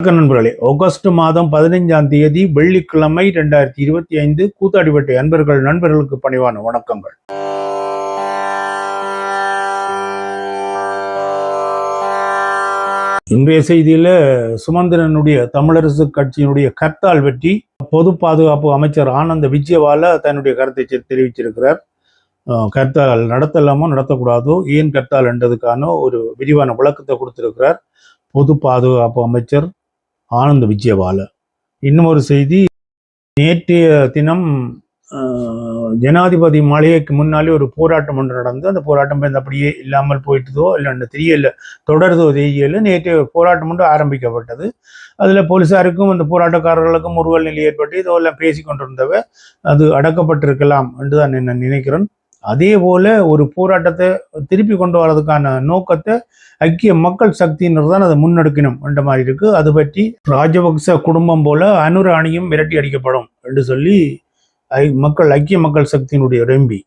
வணக்கம் நண்பர்களே. ஆகஸ்ட் மாதம் பதினைஞ்சாம் தேதி வெள்ளிக்கிழமை ரெண்டாயிரத்தி இருபத்தி ஐந்து கூத்தாடிப்பட்டை அன்பர்கள் நண்பர்களுக்கு பணிவான வணக்கங்கள். இன்றைய செய்தியில சுமந்திரனுடைய தமிழரசு கட்சியினுடைய கர்த்தால் வெற்றி பொது பாதுகாப்பு அமைச்சர் ஆனந்த விஜயவால தன்னுடைய கருத்தை தெரிவிச்சிருக்கிறார். கர்த்தால் நடத்தலாமோ நடத்தக்கூடாதோ ஏன் கர்த்தால் என்றதுக்கான ஒரு விரிவான விளக்கத்தை கொடுத்திருக்கிறார். பொது பாதுகாப்பு அமைச்சர் ஆனந்த விஜயபால இன்னும் ஒரு செய்தி நேற்றைய தினம் ஜனாதிபதி மாளிகைக்கு முன்னாலே ஒரு போராட்டம் ஒன்று நடந்து அந்த போராட்டம் இந்த அப்படியே இல்லாமல் போயிட்டுதோ இல்லை தெரியல தொடர்தோ தெரியல நேற்றைய ஒரு போராட்டம் ஒன்று ஆரம்பிக்கப்பட்டது. அதில் போலீஸாருக்கும் அந்த போராட்டக்காரர்களுக்கும் முருகல் நிலை ஏற்பட்டு இதோ எல்லாம் பேசி கொண்டிருந்தவ அது அடக்கப்பட்டிருக்கலாம் என்று தான் நான் நினைக்கிறேன். அதே போல ஒரு போராட்டத்தை திருப்பி கொண்டு வரதுக்கான நோக்கத்தை ஐக்கிய மக்கள் சக்தியினர் தான் அதை முன்னெடுக்கணும் என்ற மாதிரி இருக்கு. அது பற்றி ராஜபக்ச குடும்பம் போல அனுர அணியும் விரட்டி அடிக்கப்படும் என்று சொல்லி ஐ மக்கள் ஐக்கிய மக்கள் சக்தியினுடைய ரெம்பி.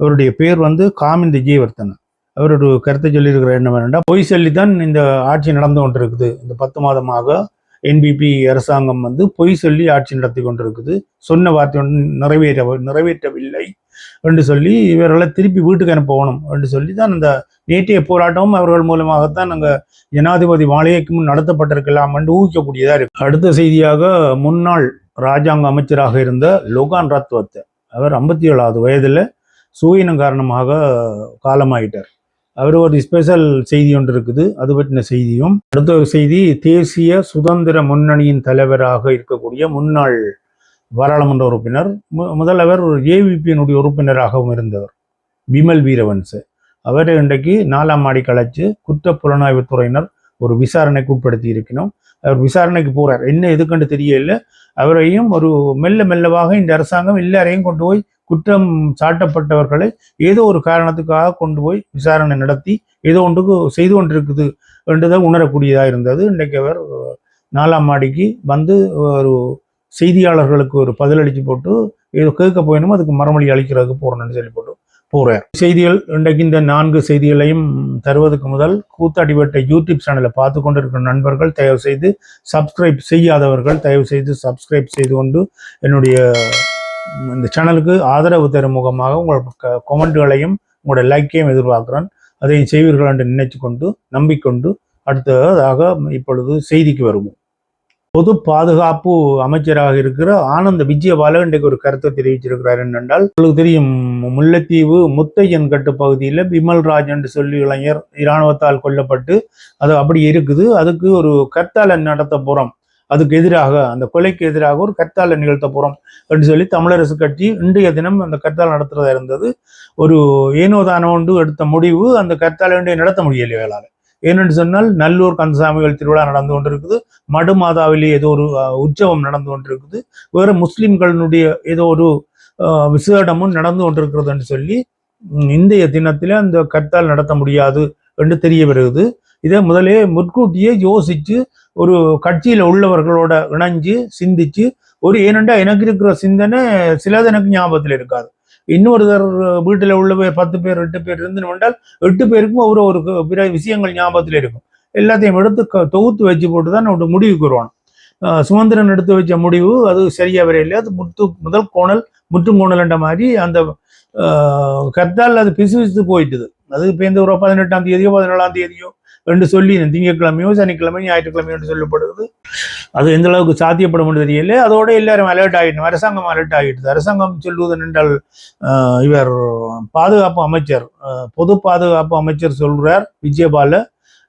அவருடைய பேர் வந்து காமிந்த ஜீவர்த்தன் அவரோட கருத்தை சொல்லியிருக்கிற என்னவென்றா பொய் சொல்லி தான் இந்த ஆட்சி நடந்து கொண்டிருக்குது. இந்த பத்து மாதமாக என்பிபி அரசாங்கம் வந்து பொய் சொல்லி ஆட்சி நடத்தி கொண்டிருக்குது. சொன்ன வார்த்தை நிறைவேற நிறைவேற்றவில்லை. என்று சொல்லி இவர்களை திருப்பி வீட்டுக்கு அனுப்பணும் என்று சொல்லி தான் இந்த நேற்றைய போராட்டமும் அவர்கள் மூலமாகத்தான் அங்கே ஜனாதிபதி மாளிகைக்கு முன் நடத்தப்பட்டிருக்கலாம் என்று ஊகிக்கக்கூடியதாக இருக்கு. அடுத்த செய்தியாக முன்னாள் ராஜாங்க அமைச்சராக இருந்த லோகான் ரத்வத்தை அவர் ஐம்பத்தி ஏழாவது வயதில் சூயினம் காரணமாக காலமாயிட்டார். அவர் ஒரு ஸ்பெஷல் செய்தி ஒன்று இருக்குது அது பற்றின செய்தியும். அடுத்த ஒரு செய்தி தேசிய சுதந்திர முன்னணியின் தலைவராக இருக்கக்கூடிய முன்னாள் பாராளுமன்ற உறுப்பினர் மு- ஒரு ஏவிபியினுடைய உறுப்பினராகவும் இருந்தவர் விமல் வீரவன்ச. அவர் இன்றைக்கு நாலாம் மாடி கலைச்சு குற்ற புலனாய்வுத் துறையினர் ஒரு விசாரணைக்கு உட்படுத்தி இருக்கணும் அவர் விசாரணைக்கு போகிறார் என்ன எதுக்குன்னு தெரியல. அவரையும் ஒரு மெல்ல மெல்லவாக இந்த அரசாங்கம் எல்லாரையும் கொண்டு போய் குற்றம் சாட்டப்பட்டவர்களை ஏதோ ஒரு காரணத்துக்காக கொண்டு போய் விசாரணை நடத்தி ஏதோ ஒன்றுக்கு செய்து கொண்டிருக்குது என்றதை உணரக்கூடியதாக இருந்தது. இன்றைக்கு அவர் நாலாம் மாடிக்கு வந்து ஒரு செய்தியாளர்களுக்கு ஒரு பதிலளிச்சு போட்டு ஏதோ கேட்க போயினும் அதுக்கு மறுமொழி அளிக்கிறதுக்கு போகிறோம்னு சொல்லி போட்டு போகிறேன் செய்திகள் இன்றைக்கு இந்த நான்கு செய்திகளையும் தருவதற்கு முதல் கூத்தாடிவட்ட யூடியூப் சேனலை பார்த்து கொண்டிருக்கிற நண்பர்கள் தயவு செய்து சப்ஸ்கிரைப் செய்யாதவர்கள் தயவு செய்து சப்ஸ்கிரைப் செய்து கொண்டு என்னுடைய இந்த சேனலுக்கு ஆதரவு தரும் முகமாக உங்கள் கொமெண்ட்களையும் உங்களோட லைக்கையும் எதிர்பார்க்குறேன். அதையும் செய்வீர்கள் என்று நினைத்து கொண்டு நம்பிக்கொண்டு அடுத்ததாக இப்பொழுது செய்திக்கு வருவோம். பொது பாதுகாப்பு அமைச்சராக இருக்கிற ஆனந்த விஜயபால இன்றைக்கு ஒரு கருத்தை தெரிவிச்சிருக்கிறார் என்னென்றால் உங்களுக்கு தெரியும் முல்லைத்தீவு முத்தையன் கட்டு பகுதியில் விமல் ராஜ் என்று சொல்லி இளைஞர் இராணுவத்தால் கொல்லப்பட்டு அது அப்படி இருக்குது. அதுக்கு ஒரு கர்த்தால நடத்த போகிறோம் அதுக்கு எதிராக அந்த கொலைக்கு எதிராக ஒரு கர்த்தால நிகழ்த்த போகிறோம் என்று சொல்லி தமிழரசு கட்சி இன்றைய தினம் அந்த கர்த்தால் நடத்துறதா இருந்தது. ஒரு ஏனோதானோண்டு எடுத்த முடிவு அந்த கர்த்தால நடத்த முடியலை வேளாளர். ஏனென்று சொன்னால் நல்லூர் கந்தசாமிகள் திருவிழா நடந்து கொண்டிருக்குது. மடுமாதாவிலே ஏதோ ஒரு உற்சவம் நடந்து கொண்டிருக்குது. வேறு முஸ்லிம்களினுடைய ஏதோ ஒரு விசேடமும் நடந்து கொண்டிருக்கிறதுன்னு சொல்லி இந்திய தினத்தில் அந்த கத்தால் நடத்த முடியாது என்று தெரிய வருகிறது இதை முதலே முற்கூட்டியே யோசிச்சு ஒரு கட்சியில் உள்ளவர்களோட இணைஞ்சு சிந்திச்சு ஒரு ஏனென்றா எனக்கு இருக்கிற சிந்தனை சிலது எனக்கு ஞாபகத்தில் இருக்காது. இன்னொருத்தர் வீட்டில் உள்ள பேர் பத்து பேர் எட்டு பேர் இருந்து என்றால் எட்டு பேருக்கும் ஒரு ஒரு பிற விஷயங்கள் ஞாபகத்தில் இருக்கும். எல்லாத்தையும் எடுத்து க- தொகுத்து வச்சு போட்டு தான் நம்ம முடிவுக்கு வருவான் சுமந்திரன் எடுத்து வச்ச முடிவு அது சரியாக வரையில்லை அது முத்து முதல் கோணல் முற்றும் கோணல்ன்ற மாதிரி அந்த கத்தால் அது பிசு பிசு போயிட்டுது. அது இப்போ இந்த ஒரு பதினெட்டாம் தேதியோ பதினேழாம் தேதியோ என்று சொல்லி திங்கட்கிழமையோ சனிக்கிழமை ஞாயிற்றுக்கிழமையோ என்று சொல்லப்படுது அது எந்த அளவுக்கு சாத்தியப்படும் தெரியல. அதோட எல்லாரும் அலர்ட் ஆகிட்டோம் அரசாங்கம் அலர்ட் ஆகிட்டு அரசாங்கம் சொல்வது என்றால் இவர் பாதுகாப்பு அமைச்சர் பொது பாதுகாப்பு அமைச்சர் சொல்றார் விஜயபால.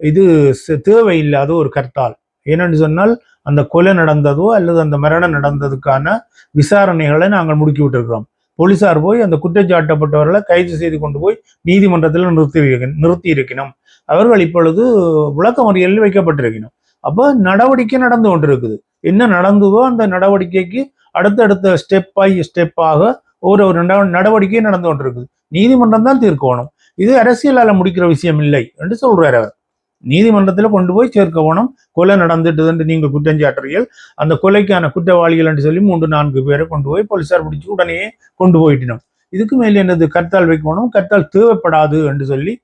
இது தேவை தேவையில்லாத ஒரு கர்த்தால். ஏனென்று சொன்னால் அந்த கொலை நடந்ததோ அல்லது அந்த மரணம் நடந்ததுக்கான விசாரணைகளை நாங்கள் முடுக்கி விட்டிருக்கிறோம். போலீசார் போய் அந்த குற்றச்சாட்டப்பட்டவர்களை கைது செய்து கொண்டு போய் நீதிமன்றத்தில் நிறுத்தி நிறுத்தி இருக்கணும். அவர்கள் இப்பொழுது விளக்கமறியலில் வைக்கப்பட்டிருக்கணும். அப்போ நடவடிக்கை நடந்து கொண்டிருக்குது. என்ன நடந்ததோ அந்த நடவடிக்கைக்கு அடுத்தடுத்த ஸ்டெப் பை ஸ்டெப்பாக ஒரு ஒரு நட- நடவடிக்கை நடந்து கொண்டிருக்குது. நீதிமன்றம் தான் தீர்க்கணும். இது அரசியலால் முடிக்கிற விஷயம் இல்லை என்று சொல்றாரு அவர். நீதிமன்றத்தில் கொண்டு போய் சேர்க்க போனோம். கொலை நடந்துட்டு என்று நீங்கள் குற்றஞ்சாட்டுறீர்கள் அந்த கொலைக்கான குற்றவாளிகள் என்று சொல்லி மூன்று நான்கு பேரை கொண்டு போய் போலீஸார் பிடிச்சி உடனே கொண்டு போயிட்டினோம் இதுக்கு மேல் என்னது? கர்த்தால் வைக்கணும் கர்த்தால் தேவைப்படாது என்று சொல்லி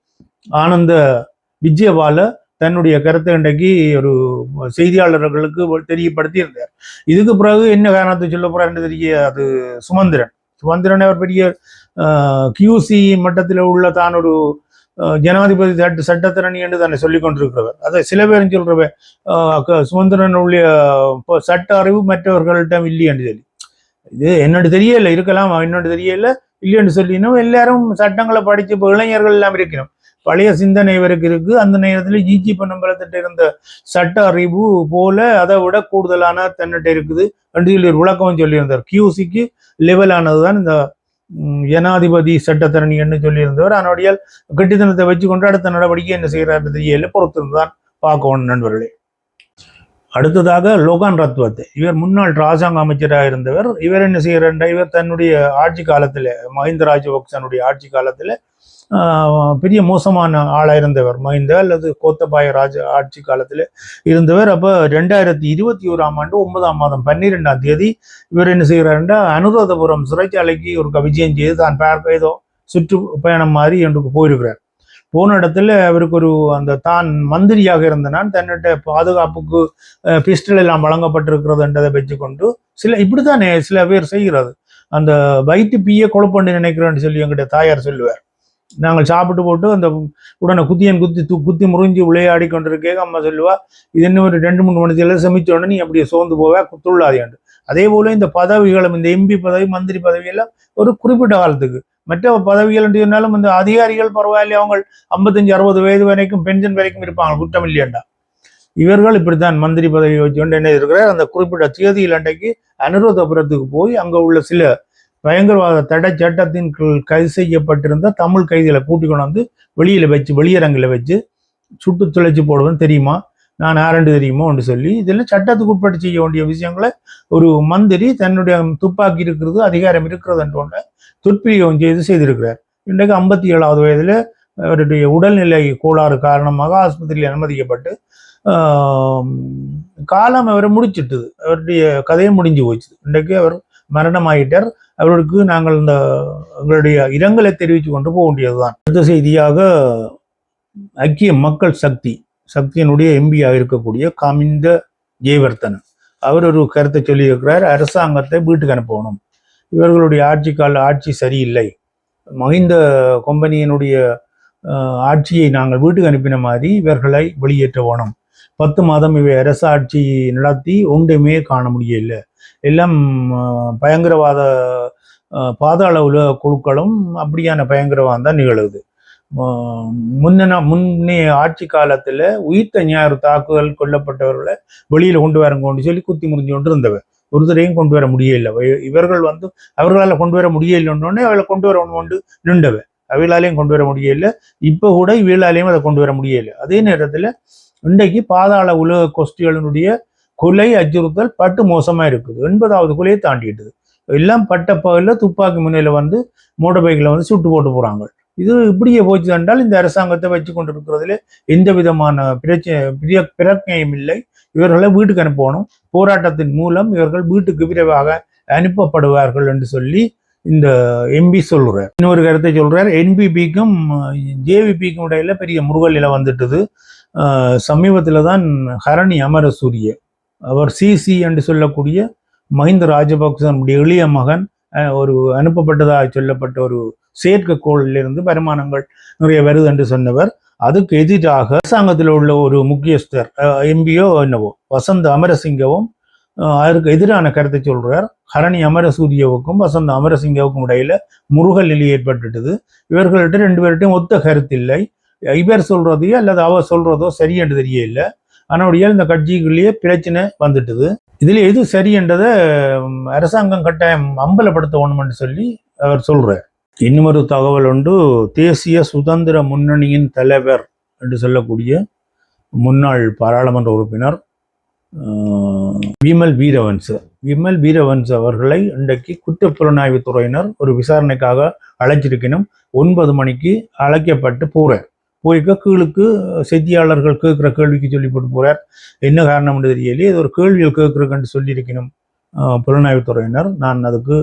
ஆனந்த விஜயபால தன்னுடைய கருத்தை இன்றைக்கு ஒரு செய்தியாளர்களுக்கு தெரியப்படுத்தி இருந்தார் இதுக்கு பிறகு என்ன காரணத்தை சொல்ல போறாருன்னு தெரிய அது சுமந்திரன். சுமந்திரன் அவர் பெரிய கியூசி மட்டத்தில் உள்ள தான் ஒரு ஜனாதிபதி சட்ட சட்டத்திரணி என்று தன்னை சொல்லிக் கொண்டிருக்கிறவர். அதை சில பேரும் சொல்றவர் சுதந்திரன் உள்ள சட்ட அறிவு மற்றவர்களிடம் இல்லையென்று சொல்லி. இது என்னோட தெரியல இருக்கலாம் என்னோட தெரியல இல்லைன்னு சொல்லினும் எல்லாரும் சட்டங்களை படிச்சு இப்போ இளைஞர்கள் எல்லாம் இருக்கணும் பழைய சிந்தனை இவருக்கு இருக்கு. அந்த நேரத்தில் ஜிஜி பொன்னம்பலத்திட்ட இருந்த சட்ட அறிவு போல அதை விட கூடுதலான தன்னிட்ட இருக்குது என்று சொல்லி ஒரு விளக்கம் சொல்லியிருந்தார். கியூசிக்கு லெவலானது தான் இந்த ஜனாதிபதி சட்டத்தரணி என்று சொல்லியிருந்தவர். அதனுடைய கெட்டித்தனத்தை வச்சு கொண்டு அடுத்த நடவடிக்கை என்ன செய்கிறார் தெரியல. பொறுத்திருந்தான் பார்க்கணும் நண்பர்களே. அடுத்ததாக லோகான் ரத்வத். இவர் முன்னாள் ராஜாங்க அமைச்சராக இருந்தவர். இவர் என்ன செய்கிறார் இவர் தன்னுடைய ஆட்சி காலத்தில் மஹிந்த ராஜபக்சனுடைய ஆட்சி காலத்தில் பெரிய மோசமான ஆளாக இருந்தவர் மஹிந்த அல்லது கோத்தபாய ராஜ ஆட்சி காலத்தில் இருந்தவர். அப்போ ரெண்டாயிரத்தி இருபத்தி ஓராம் ஆண்டு ஒன்பதாம் மாதம் பன்னிரெண்டாம் தேதி இவர் என்ன செய்கிறாருன்னா அனுராதபுரம் சிறைச்சாலைக்கு ஒரு விஜயம் செய்து தான் பார்க்க ஏதோ சுற்றுப்பயணம் மாதிரி என்று போயிருக்கிறார். போன இடத்துல அவருக்கு ஒரு அந்த தான் மந்திரியாக இருந்தனால் தன்னிட்ட பாதுகாப்புக்கு பிஸ்டல் எல்லாம் வழங்கப்பட்டிருக்கிறது என்றதை வச்சுக்கொண்டு சில இப்படித்தானே சில பேர் செய்கிறது. அந்த வயிற்று பீய கொழுப்பண்டு நினைக்கிறேன்னு சொல்லி எங்கிட்ட தாயார் சொல்லுவார். நாங்கள் சாப்பிட்டு போட்டு அந்த உடனே குத்தியன் குத்தி து- குத்தி முறிஞ்சு விளையாடி கொண்டிருக்கேங்க அம்மா சொல்லுவா இது இன்னும் ஒரு ரெண்டு மூணு மணி நேரம் சமைச்ச உடனே நீ அப்படியே சோர்ந்து போவே துள்ளாதேண்டு அதே போல இந்த பதவிகளும் இந்த எம்பி பதவி மந்திரி பதவி எல்லாம் ஒரு குறிப்பிட்ட காலத்துக்கு. மற்ற பதவிகள் என்று சொன்னாலும் இந்த அதிகாரிகள் பரவாயில்ல அவங்க ஐம்பத்தஞ்சு அறுபது வயது வரைக்கும் பென்ஷன் வரைக்கும் இருப்பாங்க குற்றம் இல்லையாண்டா. இவர்கள் இப்படித்தான் மந்திரி பதவி வச்சுக்கொண்டு என்ன இருக்கிறார் அந்த குறிப்பிட்ட தேதியில் அன்றைக்கு அனுரோதபுரத்துக்கு போய் அங்க உள்ள சில பயங்கரவாத தடை சட்டத்தின் கீழ் கைது செய்யப்பட்டிருந்த தமிழ் கைதிகளை கூட்டி கொண்டு வந்து வச்சு வெளியரங்கில் வச்சு சுட்டு துளைச்சி போடுவேன் தெரியுமா? நான் யாரென்று தெரியுமோ? என்று சொல்லி இதெல்லாம் சட்டத்துக்கு உட்பட்டு செய்ய வேண்டிய விஷயங்களை ஒரு மந்திரி தன்னுடைய துப்பாக்கி இருக்கிறது அதிகாரம் இருக்கிறது என்று ஒன்று செய்து செய்திருக்கிறார். இன்றைக்கு ஐம்பத்தி ஏழாவது வயதில் அவருடைய உடல்நிலை கோளாறு காரணமாக ஆஸ்பத்திரியில் அனுமதிக்கப்பட்டு காலம் அவரை முடிச்சிட்டுது. அவருடைய கதையை முடிஞ்சு போச்சு. இன்றைக்கு அவர் மரணமாயிட்டார். அவர்களுக்கு நாங்கள் இந்த எங்களுடைய இரங்கலை தெரிவித்து கொண்டு போக வேண்டியதுதான். அடுத்த செய்தியாக ஐக்கிய மக்கள் சக்தி சக்தியினுடைய எம்பியாக இருக்கக்கூடிய காமிந்த ஜெயவர்த்தன் அவர் ஒரு கருத்தை சொல்லியிருக்கிறார் அரசாங்கத்தை வீட்டுக்கு அனுப்பணும். இவர்களுடைய ஆட்சி கால ஆட்சி சரியில்லை. மஹிந்த கொம்பனியினுடைய ஆட்சியை நாங்கள் வீட்டுக்கு அனுப்பின மாதிரி இவர்களை வெளியேற்ற வேணும். பத்து மாதம் இவை அரசாட்சி நடத்தி ஒன்றுமே காண முடியல. எல்லாம் பயங்கரவாத அஹ், பாதாள உலக குழுக்களும் அப்படியான பயங்கரவாதம் தான் நிகழுது. முன்ன முன்னே ஆட்சி காலத்துல உயிர்த்த ஞாயிறு தாக்குதல் கொல்லப்பட்டவர்களை வெளியில கொண்டு வரங்கன்னு சொல்லி குத்தி முடிஞ்சு கொண்டு இருந்தவர். ஒருத்தரையும் கொண்டு வர முடியல. இவர்கள் வந்து அவர்களால் கொண்டு வர முடியலன்னொடனே அவளை கொண்டு வர கொண்டு நின்றவ அவளாலையும் கொண்டு வர முடியல. இப்போ கூட இவளாலையும் அதை கொண்டு வர முடியல. அதே நேரத்துல இன்றைக்கு பாதாள உலக கொஸ்டிகளினுடைய கொலை அச்சுறுத்தல் பட்டு மோசமா இருக்குது. எண்பதாவது கொலையை தாண்டிட்டுது எல்லாம் பட்ட பகலில் துப்பாக்கி முனையில வந்து மோட்டர் பைக்கில் வந்து சுட்டு போட்டு போறாங்க. இது இப்படியே போச்சு என்றால் இந்த அரசாங்கத்தை வச்சு கொண்டு இருக்கிறதுல எந்த விதமான பிரச்சனை பிரிய பிரச்சனையும் இல்லை. இவர்களை வீட்டுக்கு அனுப்பணும். போராட்டத்தின் மூலம் இவர்கள் வீட்டுக்கு விரைவாக அனுப்பப்படுவார்கள் என்று சொல்லி இந்த எம்பி சொல்கிறார் இன்னொரு கருத்தை சொல்கிறார் என்பிபிக்கும் ஜேவிபிக்கும் இடையில பெரிய முருகலில வந்துட்டுது. சமீபத்துல தான் ஹரணி அமரசூரிய அவர் சிசி என்று சொல்லக்கூடிய மஹிந்த ராஜபக்சனுடைய எளிய மகன் ஒரு அனுப்பப்பட்டதாக சொல்லப்பட்ட ஒரு செயற்கைக்கோளிலிருந்து வருமானங்கள் நிறைய வருது என்று சொன்னவர். அதுக்கு எதிராக அரசாங்கத்தில் உள்ள ஒரு முக்கியஸ்தர் எம்பியோ என்னவோ வசந்த் அமரசிங்கவும் அதற்கு எதிரான கருத்தை சொல்றார். ஹரணி அமரசூரியவுக்கும் வசந்த் அமரசிங்கவுக்கும் இடையில முருகல் நிலை ஏற்பட்டுட்டது. இவர்கள்ட்ட ரெண்டு பேர்கிட்டையும் ஒத்த கருத்தில்லை இவர் சொல்றதையோ அல்லது அவர் சொல்றதோ சரி என்று தெரியல ஆனால் இந்த கட்சிக்குள்ளேயே பிரச்சனை வந்துட்டுது. இதில் எது சரி என்றதை அரசாங்கம் கட்டாயம் அம்பலப்படுத்த வேணும்னு சொல்லி அவர் சொல்றார். இன்னுமொரு தகவல் உண்டு. தேசிய சுதந்திர முன்னணியின் தலைவர் என்று சொல்லக்கூடிய முன்னாள் பாராளுமன்ற உறுப்பினர் விமல் வீரவன்ஸ் விமல் வீரவன்ச அவர்களை இன்றைக்கு குற்றப்புலனாய்வு துறையினர் ஒரு விசாரணைக்காக அழைச்சிருக்கணும். ஒன்பது மணிக்கு அழைக்கப்பட்டு போறார். போய்க்க கீழுக்கு செய்தியாளர்கள் கேட்குற கேள்விக்கு சொல்லி போட்டு போறார் என்ன காரணம்னு தெரியலையே இது ஒரு கேள்வியில் கேட்குறதுன்னு சொல்லியிருக்கணும். புலனாய்வுத்துறையினர் நான் அதுக்கு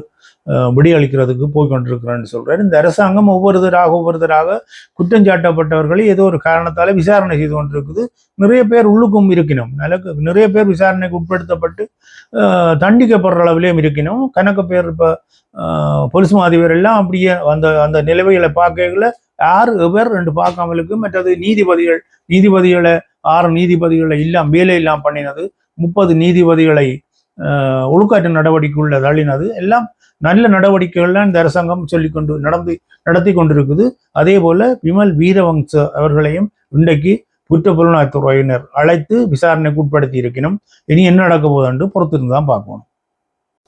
விடியளிக்கிறதுக்கு போய் கொண்டிருக்கிறேன்னு சொல்றாரு. இந்த அரசாங்கம் ஒவ்வொருத்தராக ஒவ்வொருத்தராக குற்றஞ்சாட்டப்பட்டவர்களை ஏதோ ஒரு காரணத்தால விசாரணை செய்து கொண்டிருக்குது. நிறைய பேர் உள்ளுக்கும் இருக்கணும் நிலக்கு நிறைய பேர் விசாரணைக்கு உட்படுத்தப்பட்டு அஹ், தண்டிக்கப்படுற அளவிலேயும் இருக்கணும் கணக்கு பேர் இப்போ பொலிஸ் மாதிபர் எல்லாம் அப்படியே அந்த அந்த நிலவைகளை பார்க்கல. யார் எவர் ரெண்டு பார்க்காமலுக்கு மற்றது நீதிபதிகள் நீதிபதிகளை ஆறு நீதிபதிகளை இல்லாம் வேலை இல்லாமல் பண்ணினது. முப்பது நீதிபதிகளை ஒழுக்காற்று நடவடிக்கைக்குள்ள தள்ளினது. எல்லாம் நல்ல நடவடிக்கைகள்லாம் இந்த அரசாங்கம் சொல்லிக்கொண்டு நடந்து நடத்தி கொண்டிருக்குது. அதே போல விமல் வீரவங்ச அவர்களையும் இன்றைக்கு குற்ற புலனாய்வுத்துறையினர் அழைத்து விசாரணைக்கு உட்படுத்தி இருக்கணும். இனி என்ன நடக்க போகுதுன்னு பொறுத்திருந்து தான் பார்க்கணும்.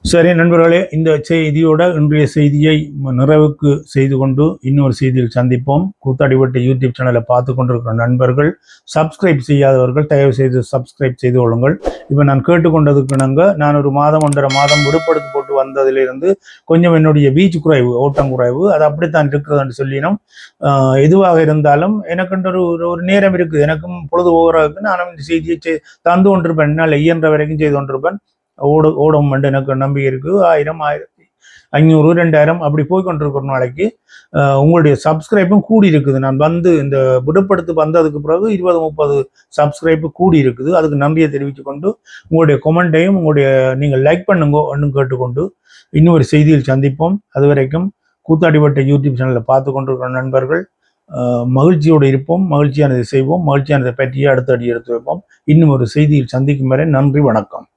சரி நண்பர்களே இந்த செய்தியோட இன்றைய செய்தியை நிறைவுக்கு செய்து கொண்டு இன்னொரு செய்தியில் சந்திப்போம். கூத்தாடிவட்ட யூடியூப் சேனலை பார்த்து கொண்டிருக்கிற நண்பர்கள் சப்ஸ்கிரைப் செய்யாதவர்கள் தயவு செய்து சப்ஸ்கிரைப் செய்து கொள்ளுங்கள். இப்போ நான் கேட்டுக்கொண்டதுக்கு நாங்கள் நான் ஒரு மாதம் ஒன்றரை மாதம் விடுபடுத்தி போட்டு வந்ததிலிருந்து கொஞ்சம் என்னுடைய வீச்சு குறைவு ஓட்டம் குறைவு அது அப்படித்தான் இருக்கிறதுன்னு சொல்லினோம். எதுவாக இருந்தாலும் எனக்குன்ற ஒரு ஒரு- ஒரு நேரம் இருக்குது. எனக்கும் பொழுது ஓவராக நானும் இந்த செய்தியை தந்து கொண்டிருப்பேன். என்னால் இயன்ற வரைக்கும் செய்து கொண்டிருப்பேன். ஓட ஓடும் என்று எனக்கு நம்பிக்கை இருக்குது ஆயிரம் ஆயிரத்தி ஐநூறு ரெண்டாயிரம் அப்படி போய் கொண்டிருக்கிற நாளைக்கு உங்களுடைய சப்ஸ்கிரைப்பும் கூடி இருக்குது நான் வந்து இந்த விடுப்படுத்து வந்ததுக்கு பிறகு இருபது முப்பது சப்ஸ்கிரைப்பு கூடி இருக்குது அதுக்கு நன்றியை தெரிவித்துக்கொண்டு உங்களுடைய கொமெண்ட்டையும் உங்களுடைய நீங்கள் லைக் பண்ணுங்க ஒன்றும் கேட்டுக்கொண்டு இன்னொரு செய்தியில் சந்திப்போம். அது வரைக்கும் கூத்தாடிப்பட்ட யூடியூப் சேனலில் பார்த்து கொண்டிருக்கிற நண்பர்கள் மகிழ்ச்சியோடு இருப்போம். மகிழ்ச்சியானதை செய்வோம். மகிழ்ச்சியானதை பற்றியே அடுத்த அடி எடுத்து வைப்போம். இன்னும் ஒரு செய்தியில் சந்திக்கும் வரை நன்றி வணக்கம்.